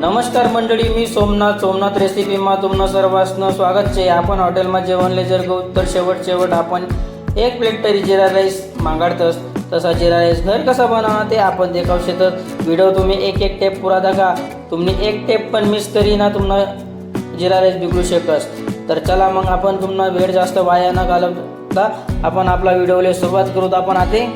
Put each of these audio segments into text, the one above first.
नमस्कार मंडळी मी सोमनाथ सोमनाथ रेसिपीमा तुमनं सर्वांचं स्वागत છે आपण हॉटेलમાં जेवणले जर गो तर शेवट शेवट आपण एक प्लेट तरी जिरा राईस मागाडतस. तसा जिरा राईस घर कसा बनवा ते आपण देखाव तर व्हिडिओ तुम्ही एक एक टेप पुरा दाखा तुम्ही एक टेप पण मिस करी ना तुम्हाला जिरा राईस बिघडू शकस तर चला मग आपण तुम्हाला वेळ जास्त वाया न घालवता आपण आपला व्हिडिओले सुरुवात करू आपण आते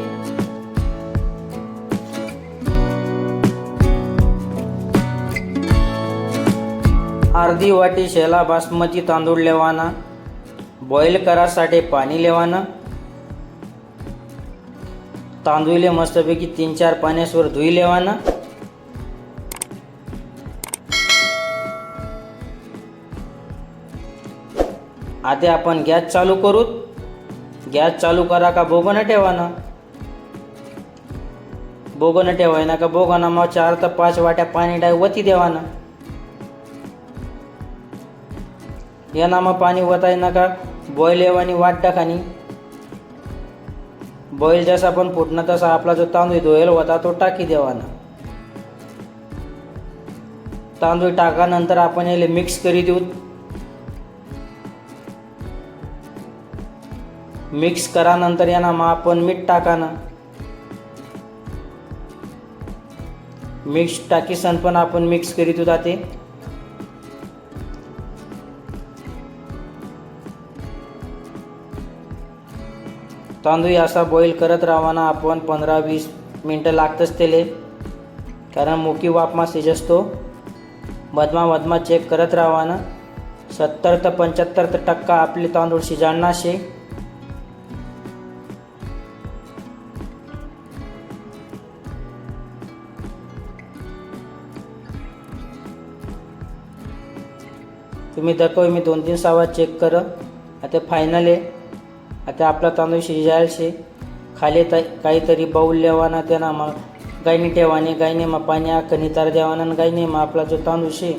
अर्धी वाटी शेला बासमती तांदूळ लेवाना बॉईल करासाठी पाणी लेवानं तांदूळले मस्तपैकी तीन चार पाण्यासवर धुई लेवाना आता आपण गॅस चालू करू गॅस चालू करा का बोगन ठेवाना? बोगन ठेवायना का बोगना? मग चार तर पाच वाट्या पाणी डाय वती देवाना. या नामा पाणी वताय नका. बॉईल येवानी वाट टाकानी बॉईल जसा पण फुटणं तसा आपला जो तांदूळ धुवेल होता तो टाकी देवाना. तांदूळ टाकानंतर आपण याला मिक्स करी देऊ. मिक्स करानंतर यांना मग आपण मीठ टाकाना. मिक्स टाकीसन पण आपण मिक्स करीत होता ते तांदूळ असा बॉईल करत राहावाना आपण पंधरा वीस मिनटं लागतंच त्याले. कारण मोकी वापमा शिजसतो मधमा मधमा चेक करत राहावाना. सत्तर ते पंच्याहत्तर टक्का आपले तांदूळ शिजाडणार शे तुम्ही दाखव मी दोन तीन सावा चेक कर. आता फायनल आहे. आता आपला तांदूळ शिजायला शे खाली त काहीतरी बाऊल लेवाना त्यांना मग गायनी ठेवाने गायने मग पाणी आखणी नितार देवाना आणि गायने मग आपला जो तांदूळ शे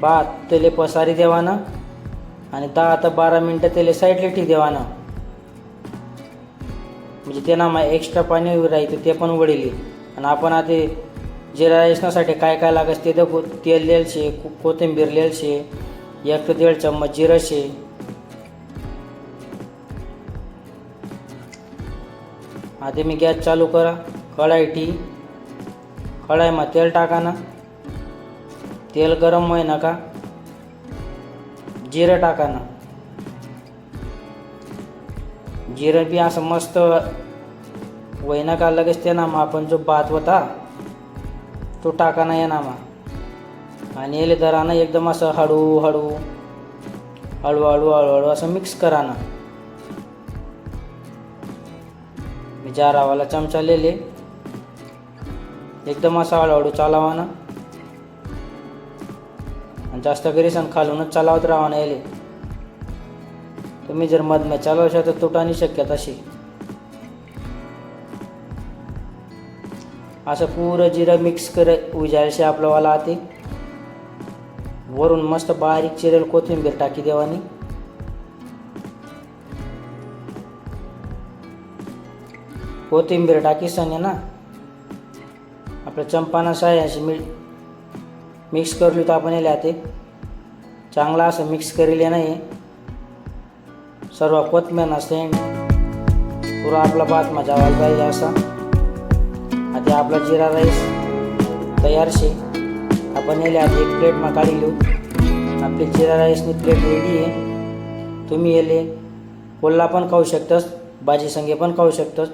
भात त्याले पसारी देवाना आणि दहा ते बारा मिनटं त्याला साईडला ठी देवाना म्हणजे त्यांना मग एक्स्ट्रा पाणी राहतं ते पण वडिली आणि आपण आता जिरा राईसनासाठी काय काय लागत ते देखो तेल लेल कोथिंबीर लेल एक ते दीड चम्मच जिरं शे. आधी मी गॅस चालू करा. कढाई ठी कढाईमा तेल टाकाना. तेल गरम होय नका. जिरं टाकाना. जिरं बी असं मस्त वैना का लगेच ते नामा आपण जो भात होता तो टाकाना ना मग. आणि येले दरानं एकदम असं हळू हळू हळू हळू हळूहळू असं मिक्स कराना. मी जारावाला चमचा लेले एकदम असा हळूहळू चालावाना. आणि जास्त करीसन खालूनच चालावत राहावाना येले तुम्ही जर मधमे चालवशा तर तुटानी शक्यत अशी. असं पुरं जिरं मिक्स कर उजायचे आपलं वाला आते वरून मस्त बारीक चिरेल कोथिंबीर टाकी देवानी. कोथिंबीर टाकीसन आहे ना. आपलं चंपाना साह्याशी मी मिक्स करली तर आपण याला ते चांगला असं मिक्स करेले नाही. सर्व कोथमीर सेंट पुरा आपला भात जावायला पाहिजे असा. आता आपला जिरा राईस तयार शे आपण याला आधी एक प्लेटमा काढी लिहू आपली जिरा राईसनी प्लेट रेडी आहे. तुम्ही येले कोल्हा पण खाऊ शकतस भाजी संगे पण खाऊ शकतस.